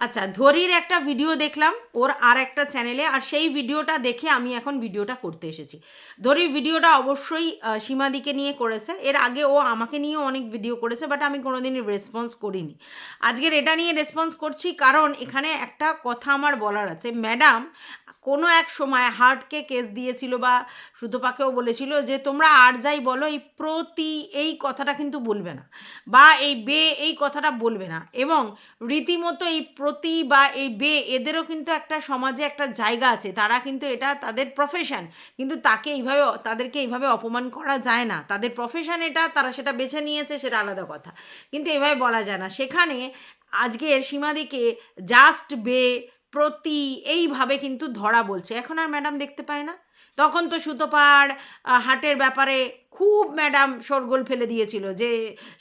আচ্ছা ধরির একটা ভিডিও দেখলাম, ওর আর একটা চ্যানেলে আর সেই ভিডিওটা দেখে আমি এখন ভিডিওটা করতে এসেছি। ধরির ভিডিওটা অবশ্যই সীমাদিকে নিয়ে করেছে। এর আগে ও আমাকে নিয়েও অনেক ভিডিও করেছে বাট আমি কোনোদিনই রেসপন্স করিনি। আজকের এটা নিয়ে রেসপন্স করছি কারণ এখানে একটা কথা আমার বলার আছে। ম্যাডাম কোনো এক সময় হার্টকে কেস দিয়েছিল বা সুতোপাকেও বলেছিল যে, তোমরা আর যাই বলো, এই প্রতি, এই কথাটা কিন্তু বলবে না বা এই বে, এই কথাটা বলবে না। এবং রীতিমতো এই প্রতি বা এই বে এদেরও কিন্তু একটা সমাজে একটা জায়গা আছে। তারা কিন্তু এটা তাদের প্রফেশন কিন্তু তাকে এইভাবে, তাদেরকে এইভাবে অপমান করা যায় না। তাদের প্রফেশন এটা, তারা সেটা বেছে নিয়েছে সেটা আলাদা কথা। কিন্তু এভাবে বলা যায় না। সেখানে আজকের সীমাদিকে জাস্ট বে, প্রতি এইভাবে কিন্তু ধরা বলছে। এখন আর ম্যাডাম দেখতে পায় না। তখন তো সুতোপাড় হাটের ব্যাপারে খুব ম্যাডাম শোরগোল ফেলে দিয়েছিল যে,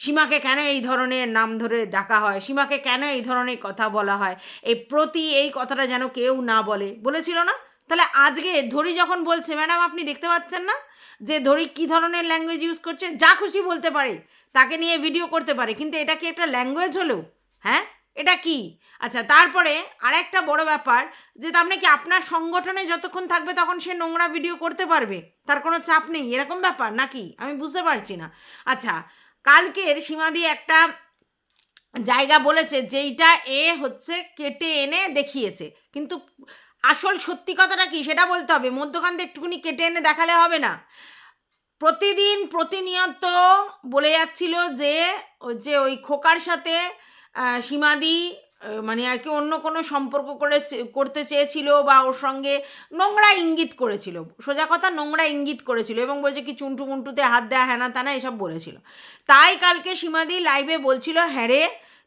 সীমাকে কেন এই ধরনের নাম ধরে ডাকা হয়? সীমাকে কেন এই ধরনের কথা বলা হয়? এই প্রতি এই কথাটা যেন কেউ না বলে। বলেছিল না? তাহলে আজকে ধরি যখন বলছে, ম্যাডাম, আপনি দেখতে পাচ্ছেন না যে, ধরি কী ধরনের ল্যাঙ্গুয়েজ ইউজ করছে? যা খুশি বলতে পারে, তাকে নিয়ে ভিডিও করতে পারে, কিন্তু এটা কি একটা ল্যাঙ্গুয়েজ হলো? হ্যাঁ? এটা কি? আচ্ছা তারপরে আরেকটা বড় ব্যাপার, যে তার মানে কি আপনার সংগঠনে যতক্ষণ থাকবে তখন সে নোংরা ভিডিও করতে পারবে? তার কোনো চাপ নেই? এরকম ব্যাপার নাকি? আমি বুঝতে পারছি না। আচ্ছা কালকের সীমাদি একটা জায়গা বলেছে, যেইটা এ হচ্ছে কেটে এনে দেখিয়েছে। কিন্তু আসল সত্যি কথাটা কি? সেটা বলতে হবে। মধ্যখান থেকে একটুখানি কেটে এনে দেখালে হবে না। প্রতিদিন প্রতিনিয়ত বলে যাচ্ছিল যে যে ওই খোকার সাথে সীমাদি মানে আর কি অন্য কোনো সম্পর্ক করে করতে চেয়েছিল বা ওর সঙ্গে নোংরা ইঙ্গিত করেছিল। সোজা কথা, নোংরা ইঙ্গিত করেছিল এবং বলছে কি, চুনটু মুন্টুতে হাত দেয়া হ্যানা তানা এসব বলেছিল। তাই কালকে সীমাদি লাইভে বলছিল হ্যাঁ রে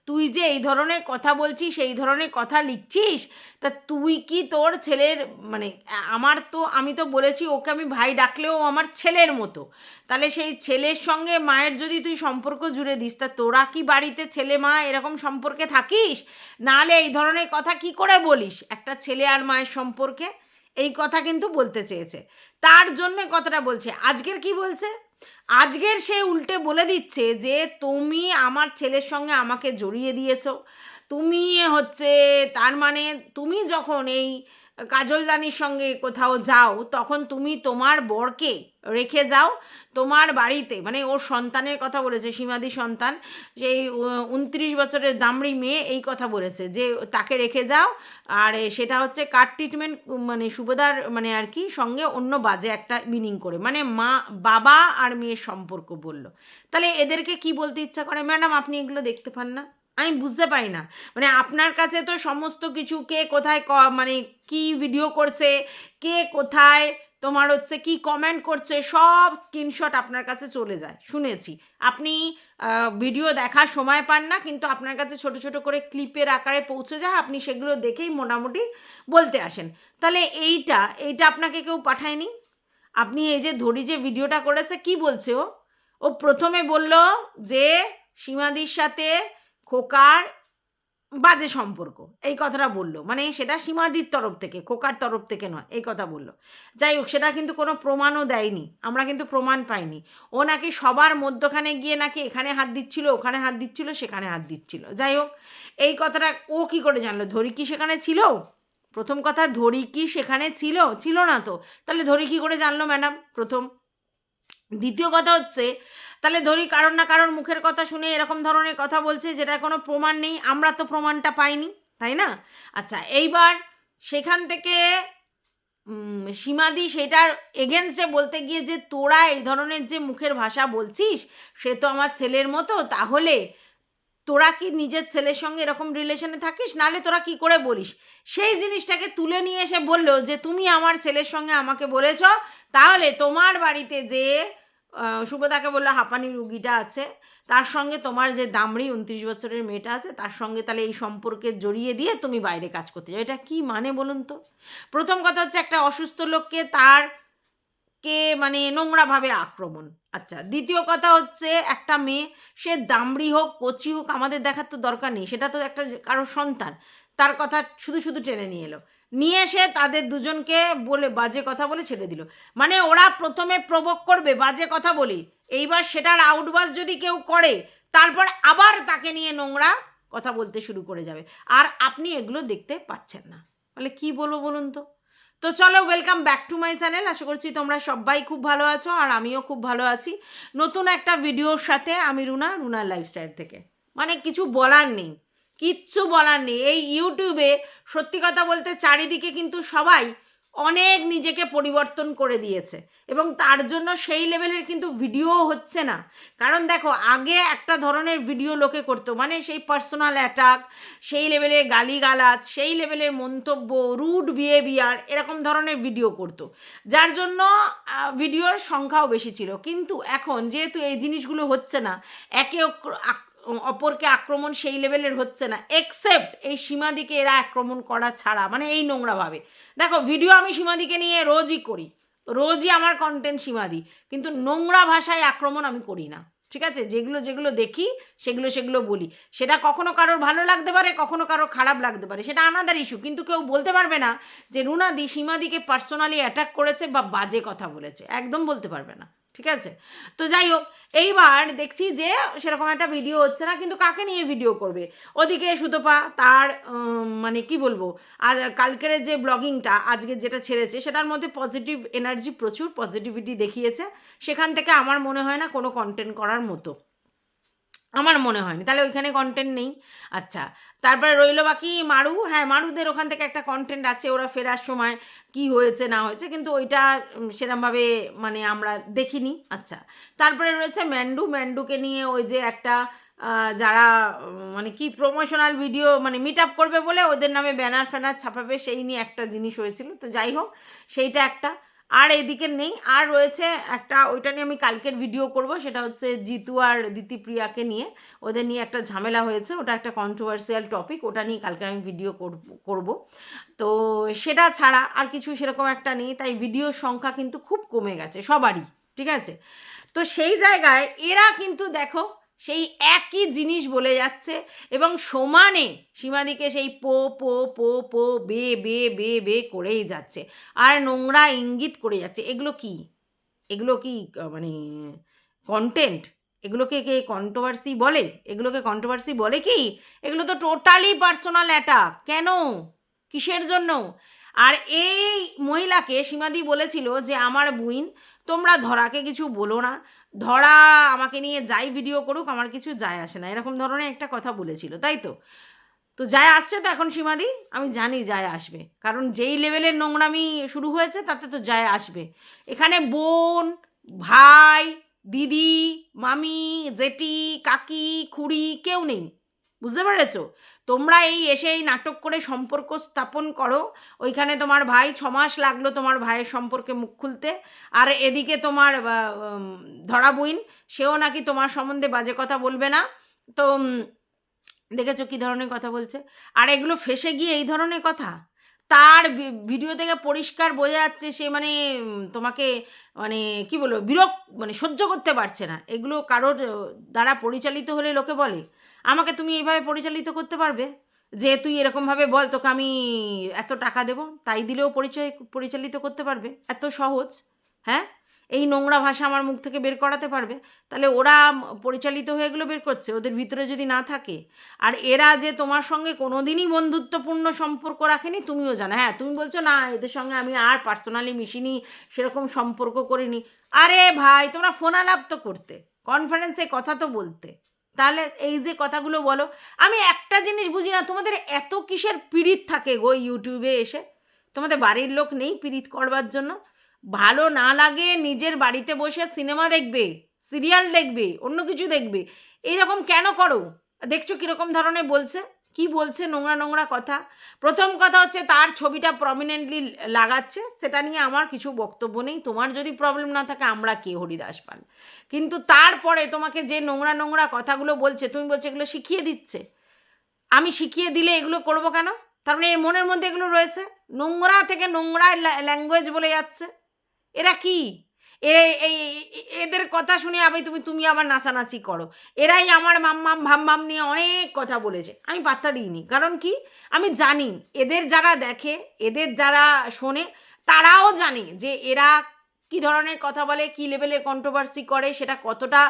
তুই যে এই ধরনের কথা বলছিস, এই ধরনের কথা লিখছিস, তা তুই কি তোর ছেলের মানে আমার তো, আমি তো বলেছি ওকে আমি ভাই ডাকলেও আমার ছেলের মতো। তাহলে সেই ছেলের সঙ্গে মায়ের যদি তুই সম্পর্ক জুড়ে দিস, তা তোরা কি বাড়িতে ছেলে মা এরকম সম্পর্কে থাকিস? নাহলে এই ধরনের কথা কি করে বলিস? একটা ছেলে আর মায়ের সম্পর্কে? এই কথা কিন্তু বলতে চেয়েছে। তার জন্য কথাটা বলছে। আজকের কি বলছে? আজকের সে উল্টে বলে দিচ্ছে যে, তুমি আমার ছেলের সঙ্গে আমাকে জড়িয়ে দিয়েছ। তুমি হচ্ছে, তার মানে তুমি যখন এই কাজলদানির সঙ্গে কোথাও যাও, তখন তুমি তোমার বরকে রেখে যাও, তোমার বাড়িতে। মানে ওর সন্তানের কথা বলেছে, সীমাদি সন্তান। সেই উনত্রিশ বছরের দামড়ি মেয়ে এই কথা বলেছে যে তাকে রেখে যাও। আর সেটা হচ্ছে কার ট্রিটমেন্ট মানে সুবেদার মানে আর কি, সঙ্গে অন্য বাজে একটা মিনিং করে। মানে মা, বাবা আর মেয়ের সম্পর্ক বলল। তাহলে এদেরকে কি বলতে ইচ্ছা করে? ম্যাডাম, আপনি এগুলো দেখতে পান না? আমি বুঝতে পারি না। মানে আপনার কাছে তো সমস্ত কিছু কে কোথায় ক- মানে কি ভিডিও করছে, কে কোথায়, তোমার হচ্ছে কি কমেন্ট করছে, সব স্ক্রিনশট আপনার কাছে চলে যায়। শুনেছি। আপনি ভিডিও দেখার সময় পান না, কিন্তু আপনার কাছে ছোট ছোট করে ক্লিপের আকারে পৌঁছে যায়, আপনি সেগুলো দেখেই মোটামুটি বলতে আসেন। তাহলে এইটা এইটা আপনাকে কেউ পাঠায়নি? আপনি এই যে ধরি যে ভিডিওটা করেছে, কি বলছে ও? ও প্রথমে বলল যে, সীমাদির সাথে খোকার বাজে সম্পর্ক, এই কথাটা বলল। মানে সেটা সীমাদির তরফ থেকে, খোকার তরফ থেকে নয়, এই কথা বলল। যাই হোক, সেটা কিন্তু কোনো প্রমাণও দেয়নি, আমরা কিন্তু প্রমাণ পাইনি। ও নাকি সবার মধ্যখানে গিয়ে নাকি এখানে হাত দিচ্ছিল, ওখানে হাত দিচ্ছিল, সেখানে হাত দিচ্ছিল। যাই হোক, এই কথাটা ও কি করে জানলো? ধরি কি সেখানে ছিল? প্রথম কথা, ধরি কি সেখানে ছিল? ছিল না তো। তাহলে ধরি কি করে জানলো ম্যাডাম? প্রথম। দ্বিতীয় কথা হচ্ছে তাহলে ধরি কারণ না কারণ মুখের কথা শুনে এরকম ধরনের কথা বলছে যেটার কোনো প্রমাণ নেই, আমরা তো প্রমাণটা পাইনি, তাই না? আচ্ছা এইবার সেখান থেকে সীমাদি সেটার এগেনস্টে বলতে গিয়ে যে তোরা এই ধরনের যে মুখের ভাষা বলছিস, সে তো আমার ছেলের মতো, তাহলে তোরা কি নিজের ছেলের সঙ্গে এরকম রিলেশনে থাকিস? নালে তোরা কি করে বলিস? সেই জিনিসটাকে তুলে নিয়ে এসে বলল যে, তুমি আমার ছেলের সঙ্গে আমাকে বলেছ, তাহলে তোমার বাড়িতে যে সুভদাকে বলল, হাঁপানি রুগীটা আছে। তার সঙ্গে তোমার যে দামড়ি উনত্রিশ বছরের মেয়েটা আছে, তার সঙ্গে তাহলে এই সম্পর্কে জড়িয়ে দিয়ে তুমি বাইরে কাজ করতে যাও। এটা কি মানে বলুন তো? প্রথম কথা হচ্ছে একটা অসুস্থ লোককে তার কে মানে নোংরাভাবে আক্রমণ। আচ্ছা দ্বিতীয় কথা হচ্ছে একটা মেয়ে, সে দামড়ি হোক, কচি হোক, আমাদের দেখার তো দরকার নেই। সেটা তো একটা কারও সন্তান। তার কথা শুধু শুধু টেনে নিয়ে এলো। নিয়ে এসে তাদের দুজনকে বলে বাজে কথা বলে ছেড়ে দিল। মানে ওরা প্রথমে প্রভোগ করবে, বাজে কথা বলি। এইবার সেটার আউটবাস যদি কেউ করে, তারপর আবার তাকে নিয়ে নোংরা কথা বলতে শুরু করে যাবে। আর আপনি এগুলো দেখতে পাচ্ছেন না। বলে কি বলব বলুন তো? তো চলো welcome back to my channel আশা করছি তোমরা সবাই খুব ভালো আছো আর আমিও খুব ভালো আছি। নতুন একটা ভিডিওর সাথে আমি রুনা, রুনার লাইফস্টাইল থেকে। মানে কিছু বলার নেই। কিচ্ছু বলার নেই। এই ইউটিউবে সত্যি কথা বলতে চারিদিকে কিন্তু সবাই অনেক নিজেকে পরিবর্তন করে দিয়েছে এবং তার জন্য সেই লেভেলের কিন্তু ভিডিও হচ্ছে না। কারণ দেখো, আগে একটা ধরনের ভিডিও লোকে করতো মানে সেই পার্সোনাল অ্যাটাক সেই লেভেলের গালিগালাজ, সেই লেভেলের মন্তব্য রুড বিহেভিয়ার এরকম ধরনের ভিডিও করতো। যার জন্য ভিডিওর সংখ্যাও বেশি ছিল। কিন্তু এখন যেহেতু এই জিনিসগুলো হচ্ছে না, একে অপরকে আক্রমণ সেই লেভেলের হচ্ছে না এক্সেপ্ট এই সীমাদিকে এরা আক্রমণ করা ছাড়া মানে এই নোংরাভাবে দেখো ভিডিও আমি সীমাদিকে নিয়ে রোজই করি রোজই আমার কন্টেন্ট সীমাদি, কিন্তু নোংরা ভাষায় আক্রমণ আমি করি না, ঠিক আছে? যেগুলো যেগুলো দেখি, সেগুলো সেগুলো বলি। সেটা কখনো কারোর ভালো লাগতে পারে, কখনো কারোর খারাপ লাগতে পারে, সেটা আনাদার ইস্যু কিন্তু কেউ বলতে পারবে না যে রুনাদি সীমাদিকে পার্সোনালি অ্যাটাক করেছে বা বাজে কথা বলেছে, একদম বলতে পারবে না। ঠিক আছে? তো যাই হোক এইবার দেখছি যে সেরকম একটা ভিডিও হচ্ছে না, কিন্তু কাকে নিয়ে ভিডিও করবে? ওদিকে সুতপা, তার মানে কি বলব, আর কালকের যে ব্লগিংটা আজকে যেটা ছেড়েছে, সেটার মধ্যে পজিটিভ এনার্জি প্রচুর পজিটিভিটি দেখিয়েছে। সেখান থেকে আমার মনে হয় না কোনো কন্টেন্ট করার মতো। আমার মনে হয়নি। তাহলে ওইখানে কন্টেন্ট নেই। আচ্ছা তারপরে রইল বাকি মারু। হ্যাঁ মারুদের ওখান থেকে একটা কন্টেন্ট আছে, ওরা ফেরার সময় কি হয়েছে, না হয়েছে, কিন্তু ওইটা সেরমভাবে মানে আমরা দেখিনি। আচ্ছা তারপরে রয়েছে ম্যান্ডু। ম্যান্ডুকে নিয়ে ওই যে একটা যারা মানে কি প্রমোশনাল ভিডিও মানে মিট আপ করবে বলে ওদের নামে ব্যানার ফ্যানার ছাপাবে, সেই নিয়ে একটা জিনিস হয়েছিল। তো যাই হোক, সেইটা একটা। আর এদিকে নেই, আর রয়েছে একটা, ওইটা নিয়ে আমি কালকের ভিডিও করব, সেটা হচ্ছে জিতু আর দিতিপ্রিয়াকে নিয়ে। ওদের নিয়ে একটা ঝামেলা হয়েছে, ওটা একটা কন্ট্রোভার্সিয়াল টপিক ওটা নিয়ে কালকে আমি ভিডিও করব তো সেটা ছাড়া আর কিছু সেরকম একটা নেই, তাই ভিডিওর সংখ্যা কিন্তু খুব কমে গেছে, সবারই, ঠিক আছে? তো সেই জায়গায় এরা কিন্তু দেখো সেই একই জিনিস বলে যাচ্ছে এবং সমানে সীমাদিকে সেই পো পো পো পো, বে বে বে বে করেই যাচ্ছে। আর নোংরা ইঙ্গিত করে যাচ্ছে। এগুলো কি? এগুলো কি মানে কন্টেন্ট এগুলোকে কে কন্ট্রোভার্সি বলে? এগুলোকে কন্ট্রোভার্সি বলে কি? এগুলো তো টোটালি পার্সোনাল অ্যাটাক কেন? কিসের জন্য? আর এই মহিলাকে সীমাদি বলেছিল যে, আমার বুইন, তোমরা ধরাকে কিছু বলো না। ধরা আমাকে নিয়ে যাই, ভিডিও করুক, আমার কিছু যায় আসে না। এরকম ধরনের একটা কথা বলেছিল, তাই তো? তো যায় আসছে তো এখন সীমাদি? আমি জানি যায় আসবে। কারণ যেই লেভেলের নোংরামি শুরু হয়েছে, তাতে তো যায় আসবে। এখানে বোন, ভাই, দিদি, মামি, জেঠি, কাকি, খুড়ি কেউ নেই। বুঝতে পেরেছ? তোমরা এই এসে এই নাটক করে সম্পর্ক স্থাপন করো। ওইখানে তোমার ভাই ছ মাস লাগল তোমার ভাইয়ের সম্পর্কে মুখ খুলতে। আর এদিকে তোমার ধরা বইন, সেও নাকি তোমার সম্বন্ধে বাজে কথা বলবে না। তো দেখেছ কী ধরনের কথা বলছে? আর এগুলো ফেসে গিয়ে এই ধরনের কথা? তার ভিডিও থেকে পরিষ্কার বোঝা যাচ্ছে সে মানে তোমাকে মানে কি বলব, বিরক্ত মানে সহ্য করতে পারছে না। এগুলো কারোর দ্বারা পরিচালিত হলে লোকে বলে। আমাকে তুমি এইভাবে পরিচালিত করতে পারবে? যে তুই এরকমভাবে বল, তোকে আমি এত টাকা দেবো, তাই দিলেও পরিচয়, পরিচালিত করতে পারবে? এত সহজ হ্যাঁ? এই নোংরা ভাষা আমার মুখ থেকে বের করাতে পারবে? তাহলে ওরা পরিচালিত হয়ে এগুলো বের করছে, ওদের ভিতরে যদি না থাকে। আর এরা যে তোমার সঙ্গে কোনোদিনই বন্ধুত্বপূর্ণ সম্পর্ক রাখেনি, তুমিও জানো। হ্যাঁ তুমি বলছো, না, এদের সঙ্গে আমি আর পার্সোনালি মিশিনি, সেরকম সম্পর্ক করিনি। আরে ভাই, তোমরা ফোন আলাপ তো করতে কনফারেন্সে কথা তো বলতে। তাহলে এই যে কথাগুলো বলো, আমি একটা জিনিস বুঝি না, তোমাদের এত কিসের পীড়িত থাকে গো ইউটিউবে এসে? তোমাদের বাড়ির লোক নেই পীড়িত করবার জন্য? ভালো না লাগে নিজের বাড়িতে বসে সিনেমা দেখবে, সিরিয়াল দেখবে, অন্য কিছু দেখবে এইরকম কেন করো? দেখছ কীরকম ধরনের বলছে? কি বলছে নোংরা নোংরা কথা? প্রথম কথা হচ্ছে তার ছবিটা প্রমিনেন্টলি লাগাচ্ছে, সেটা নিয়ে আমার কিছু বক্তব্য নেই। তোমার যদি প্রবলেম না থাকে, আমরা কে হরিদাস পাল? কিন্তু তারপরে তোমাকে যে নোংরা নোংরা কথাগুলো বলছে, তুমি বলছো এগুলো শিখিয়ে দিচ্ছে। আমি শিখিয়ে দিলে এগুলো করব কেন? তার মানে এর মনের মধ্যে এগুলো রয়েছে। নোংরা থেকে নোংরা ল্যাঙ্গুয়েজ বলে যাচ্ছে। এরা কি? এই এদের কথা শুনে আবার তুমি তুমি আবার নাচানাচি করো। এরাই আমার মাম্মাম ভাম্মাম নিয়ে অনেক কথা বলেছে। আমি পাত্তা দিইনি। কারণ কি? আমি জানি এদের যারা দেখে, এদের যারা শোনে, তারাও জানে যে এরা কি ধরনের কথা বলে, কি লেভেলের কন্ট্রোভার্সি করে, সেটা কতটা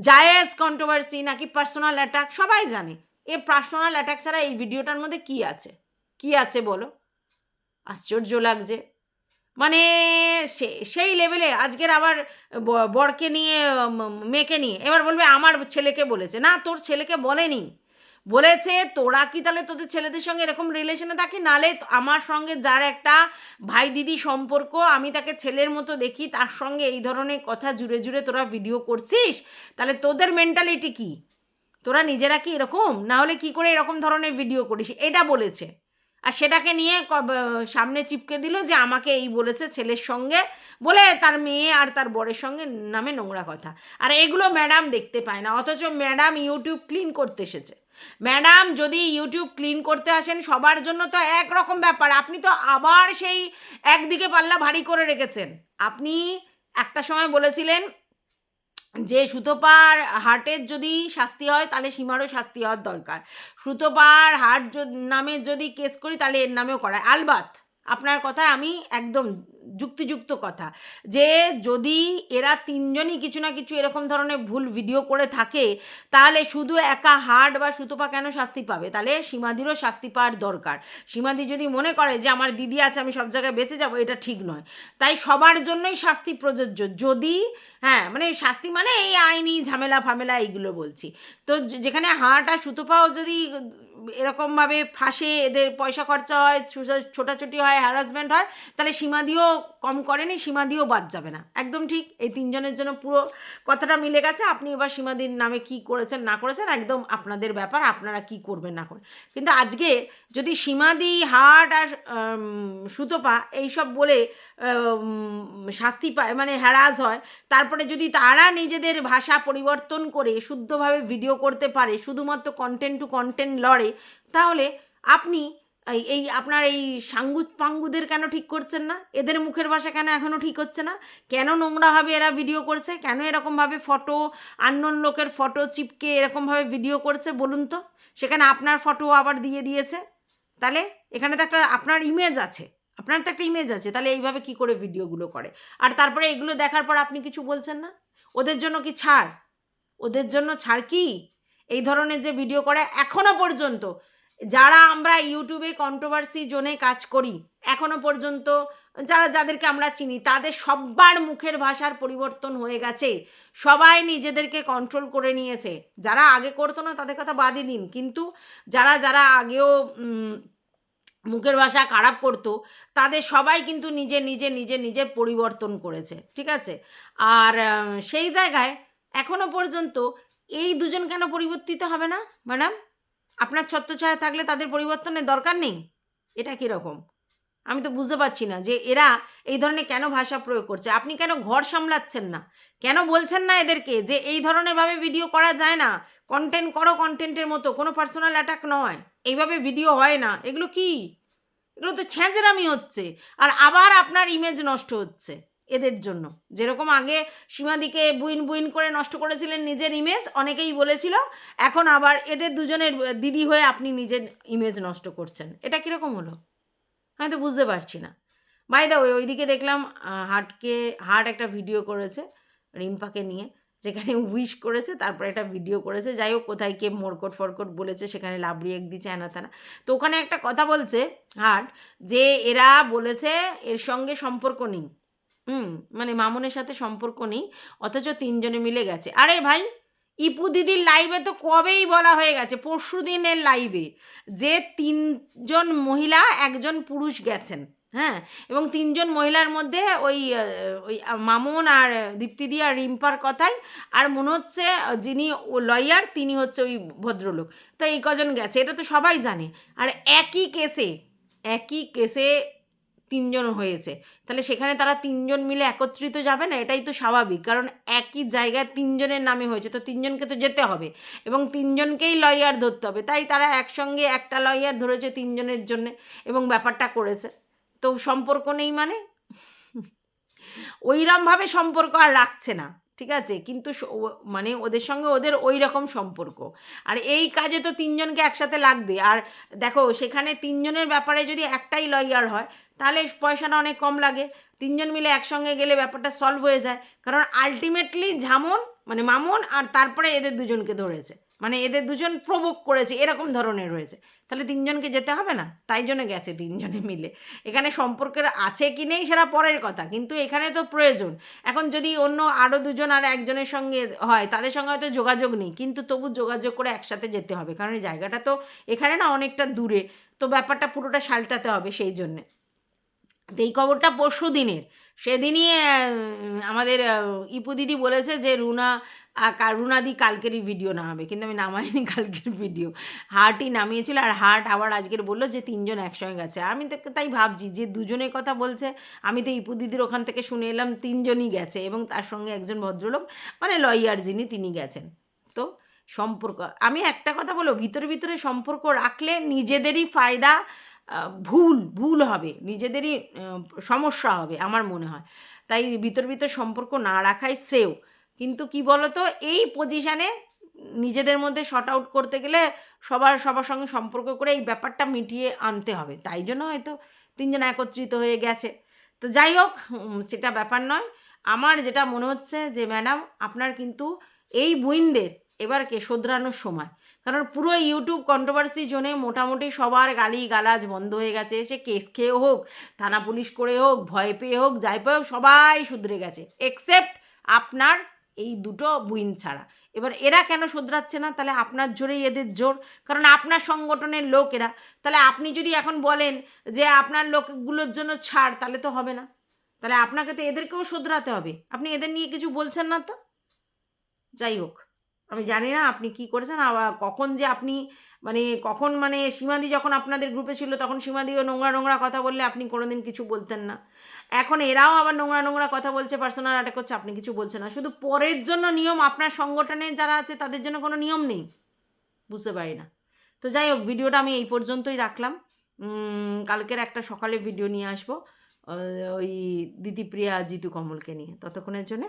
জায়েজ কন্ট্রোভার্সি নাকি পার্সোনাল অ্যাটাক সবাই জানে। এ পার্সোনাল অ্যাটাক ছাড়া এই ভিডিওটার মধ্যে কি আছে? কি আছে বলো? আশ্চর্য লাগছে। মানে সেই লেভেলে আজকের আবার বরকে নিয়ে মেয়েকে নিয়ে। এবার বলবে, আমার ছেলেকে বলেছে। না, তোর ছেলেকে বলেনি। বলেছে, তোরা কি তাহলে তোদের ছেলেদের সঙ্গে এরকম রিলেশনে থাকি? নালে আমার সঙ্গে যার একটা ভাই দিদি সম্পর্ক, আমি তাকে ছেলের মতো দেখি, তার সঙ্গে এই ধরনের কথা জুড়ে জুড়ে তোরা ভিডিও করছিস? তাহলে তোদের মেন্টালিটি কি? তোরা নিজেরা কি এরকম? না হলে কি করে এরকম ধরনের ভিডিও করিস? এটা বলেছে। আর সেটাকে নিয়ে সামনে চিপকে দিল যে আমাকে এই বলেছে ছেলের সঙ্গে বলে তার মেয়ে আর তার বরের সঙ্গে নামে নোংরা কথা। আর এগুলো ম্যাডাম দেখতে পায় না, অথচ ম্যাডাম ইউটিউব ক্লিন করতে এসেছে। ম্যাডাম যদি ইউটিউব ক্লিন করতে আসেন, সবার জন্য তো একরকম ব্যাপার। আপনি তো আবার সেই একদিকে পাল্লা ভারী করে রেখেছেন। আপনি একটা সময় বলেছিলেন যে সুতোপার হার্টের যদি শাস্তি হয়, তাহলে সীমারও শাস্তি হওয়ার দরকার। সুতোপার হার্ট নামে যদি কেস করি, তাহলে এর নামেও করায়। আলবাত আপনার কথায় আমি একদম যুক্তিযুক্ত কথা। যে যদি এরা তিনজনই কিছু না কিছু এরকম ধরনের ভুল ভিডিও করে থাকে, তাহলে শুধু একা হার্ট বা সুতোপা কেন শাস্তি পাবে? তাহলে সীমাদিরও শাস্তি পাওয়ার দরকার। সীমাদি যদি মনে করে যে আমার দিদি আছে, আমি সব জায়গায় বেঁচে যাব, এটা ঠিক নয়। তাই সবার জন্যই শাস্তি প্রযোজ্য। যদি হ্যাঁ মানে শাস্তি মানে এই আইনি ঝামেলা ফামেলা এইগুলো বলছি। তো যেখানে হাট আর সুতোপাও যদি এরকমভাবে ফাঁসে এদের পয়সা খরচা হয় ছোটাছুটি হয় হ্যারাসমেন্ট হয়, তাহলে সীমাদিও কম করেনি, সীমাদিও বাদ যাবে না। একদম ঠিক, এই তিনজনের জন্য পুরো কথাটা মিলে গেছে। আপনি এবার সীমাদির নামে কি করেছেন, না করেছেন, একদম আপনাদের ব্যাপার, আপনারা কি করবেন, না করবেন কিন্তু আজকে যদি সীমাদি হার্ট আর সুতোপা এইসব বলে শাস্তি পায় মানে হ্যারাস হয়। তারপরে যদি তারা নিজেদের ভাষা পরিবর্তন করে, শুদ্ধভাবে ভিডিও করতে পারে, শুধুমাত্র কন্টেন্ট টু কন্টেন্ট লড়ে, তাহলে আপনি এই আপনার এই সাঙ্গু পাঙ্গুদের কেন ঠিক করছেন না? এদের মুখের ভাষা কেন এখনও ঠিক হচ্ছে না? কেন নোংরাভাবে এরা ভিডিও করছে? কেন এরকমভাবে ফটো আননোন লোকের ফটো চিপকে এরকমভাবে ভিডিও করছে? বলুন তো। সেখানে আপনার ফটো আবার দিয়ে দিয়েছে। তাহলে এখানে তো একটা আপনার ইমেজ আছে। আপনার তো একটা ইমেজ আছে, তাহলে এইভাবে কি করে ভিডিওগুলো করে? আর তারপরে এগুলো দেখার পর আপনি কিছু বলছেন না? ওদের জন্য কি ছাড়? ওদের জন্য ছাড় কি? এই ধরনের যে ভিডিও করে এখনও পর্যন্ত, যারা আমরা ইউটিউবে কন্ট্রোভার্সি জোনে কাজ করি, এখনও পর্যন্ত যারা, যাদেরকে আমরা চিনি, তাদের সব্বার মুখের ভাষার পরিবর্তন হয়ে গেছে। সবাই নিজেদেরকে কন্ট্রোল করে নিয়েছে। যারা আগে করতো না, তাদের কথা বাদই দিন। কিন্তু যারা যারা আগেও মুখের ভাষা খারাপ করতো, তাদের সবাই কিন্তু নিজে নিজে নিজে নিজের পরিবর্তন করেছে, ঠিক আছে? আর সেই জায়গায় এখনও পর্যন্ত এই দুজন কেন পরিবর্তিত হবে না, ম্যাডাম? আপনার ছত্রছায়া থাকলে তাদের পরিবর্তনের দরকার নেই? এটা কীরকম? আমি তো বুঝতে পারছি না যে এরা এই ধরনের কেন ভাষা প্রয়োগ করছে। আপনি কেন ঘর সামলাচ্ছেন না? কেন বলছেন না এদেরকে যে এই ধরনেরভাবে ভিডিও করা যায় না? কন্টেন্ট করো কন্টেন্টের মতো, কোনো পার্সোনাল অ্যাটাক নয়। এইভাবে ভিডিও হয় না। এগুলো কি? এগুলো তো ছ্যাঁচড়ামি হচ্ছে। আর আবার আপনার ইমেজ নষ্ট হচ্ছে এদের জন্য। যেরকম আগে সীমাদিকে বুইন বুইন করে নষ্ট করেছিলেন নিজের ইমেজ অনেকেই বলেছিল, এখন আবার এদের দুজনের দিদি হয়ে আপনি নিজের ইমেজ নষ্ট করছেন। এটা কীরকম হলো? আমি তো বুঝতে পারছি না। বাই দা ওই ওইদিকে দেখলাম হাটকে, হাট একটা ভিডিও করেছে, রিম্পাকে নিয়ে। যেখানে উইশ করেছে, তারপরে একটা ভিডিও করেছে। যাই হোক, কোথায় কে মোরকট ফরকট বলেছে, সেখানে লাভ এক দিচ্ছে এনা তেনা তো ওখানে একটা কথা বলছে হাট যে এরা বলেছে, এর সঙ্গে সম্পর্ক নেই। হুম মানে মামুনের সাথে সম্পর্ক নেই, অথচ তিনজনে মিলে গেছে। আরে ভাই, ইপু দিদির লাইভে তো কবেই বলা হয়ে গেছে? পরশু দিনের লাইভে যে তিনজন মহিলা, একজন পুরুষ গেছেন। হ্যাঁ এবং তিনজন মহিলার মধ্যে ওই ওই মামুন আর দীপ্তিদি আর রিম্পার কথাই, আর মনে হচ্ছে যিনি লয়ার, তিনি হচ্ছে ওই ভদ্রলোক। তো এই কজন গেছে, এটা তো সবাই জানে। আর একই কেসে একই কেসে তিনজন হয়েছে। তাহলে সেখানে তারা তিনজন মিলে একত্রিত যাবে না, এটাই তো স্বাভাবিক। কারণ একই জায়গায় তিনজনের নামে হয়েছে, তো তিনজনকে তো যেতে হবে। এবং তিনজনকেই লয়ার ধরতে হবে। তাই তারা একসঙ্গে একটা লয়ার ধরেছে তিনজনের জন্যে, এবং ব্যাপারটা করেছে। তো সম্পর্ক নেই মানে? ওইরমভাবে সম্পর্ক আর রাখছে না, ঠিক আছে? কিন্তু মানে ওদের সঙ্গে ওদের ওই রকম সম্পর্ক। আর এই কাজে তো তিনজনকে একসাথে লাগবে। আর দেখো, সেখানে তিনজনের ব্যাপারে যদি একটাই লয়ার হয়, তাহলে পয়সাটা অনেক কম লাগে। তিনজন মিলে একসঙ্গে গেলে ব্যাপারটা সলভ হয়ে যায়। কারণ আলটিমেটলি ঝামন মানে মামুন আর তারপরে এদের দুজনকে ধরেছে। মানে এদের দুজন প্রভোগ করেছে, এরকম ধরনের রয়েছে তাহলে তিনজনকে যেতে হবে না? তাই জন্য গেছে তিনজনে মিলে। এখানে সম্পর্কের আছে কি নেই সেটা পরের কথা, কিন্তু এখানে তো প্রয়োজন। এখন যদি অন্য আরও দুজন আর একজনের সঙ্গে হয়, তাদের সঙ্গে হয়তো যোগাযোগ নেই, কিন্তু তবু যোগাযোগ করে একসাথে যেতে হবে, কারণ এই জায়গাটা তো এখানে না অনেকটা দূরে। তো ব্যাপারটা পুরোটা সালটাতে হবে সেই জন্যে। তো এই খবরটা পরশু দিনের সেদিনই আমাদের ইপু দিদি বলেছে যে রুনা কা- রুনাদি কালকেরই ভিডিও নামাবে, কিন্তু আমি নামাইনি কালকের ভিডিও হার্টই নামিয়েছিল আর হার্ট আবার আজকের বলল যে তিনজন একসঙ্গে গেছে। আমি তো তাই ভাবছি যে দুজনের কথা বলছে, আমি তো ইপু দিদির ওখান থেকে শুনে এলাম তিনজনই গেছে এবং তার সঙ্গে একজন ভদ্রলোক মানে লয়ার যিনি, তিনি গেছেন। তো সম্পর্ক, আমি একটা কথা বলব, ভিতরে ভিতরে সম্পর্ক রাখলে নিজেদেরই ফায়দা ভুল ভুল হবে, নিজেদেরই সমস্যা হবে, আমার মনে হয়। তাই ভিতর ভিতর সম্পর্ক না রাখাই শ্রেয়। কিন্তু কি বলতো, এই পজিশানে নিজেদের মধ্যে শর্ট আউট করতে গেলে সবার সবার সঙ্গে সম্পর্ক করে এই ব্যাপারটা মিটিয়ে আনতে হবে। তাই জন্য হয়তো তিনজন একত্রিত হয়ে গেছে। তো যাই হোক সেটা ব্যাপার নয়। আমার যেটা মনে হচ্ছে যে ম্যাডাম আপনার কিন্তু এই বুইনদের এবারকে শোধরানোর সময়। কারণ পুরো ইউটিউব কন্ট্রোভার্সি জোনে মোটামুটি সবার গালি গালাজ বন্ধ হয়ে গেছে। সে কেস খেয়ে হোক, থানা পুলিশ করে হোক, ভয় পেয়ে হোক, যাই পেয়ে হোক, সবাই শুধরে গেছে। এক্সেপ্ট আপনার এই দুটো বুইন ছাড়া। এবার এরা কেন শোধরাচ্ছে না? তাহলে আপনার জোরেই এদের জোর। কারণ আপনার সংগঠনের লোক এরা। তাহলে আপনি যদি এখন বলেন যে আপনার লোকগুলোর জন্য ছাড়, তাহলে তো হবে না। তাহলে আপনাকে তো এদেরকেও শোধরাতে হবে। আপনি এদের নিয়ে কিছু বলছেন না তো? যাই হোক। আমি জানি না আপনি কি করেছেন, আবার কখন যে আপনি মানে কখন মানে সীমাদি যখন আপনাদের গ্রুপে ছিল, তখন সীমাদিও নোংরা নোংরা কথা বললে আপনি কোনোদিন কিছু বলতেন না। এখন এরাও আবার নোংরা নোংরা কথা বলছে পার্সোনাল অ্যাটাক করছে, আপনি কিছু বলছেন না। শুধু পরের জন্য নিয়ম, আপনার সংগঠনে যারা আছে, তাদের জন্য কোনো নিয়ম নেই। বুঝতে পারি না। তো যাই হোক, ভিডিওটা আমি এই পর্যন্তই রাখলাম। কালকের একটা সকালে ভিডিও নিয়ে আসব ওই দিদিপ্রিয়া জিতু কমলকে নিয়ে। ততক্ষণের জন্য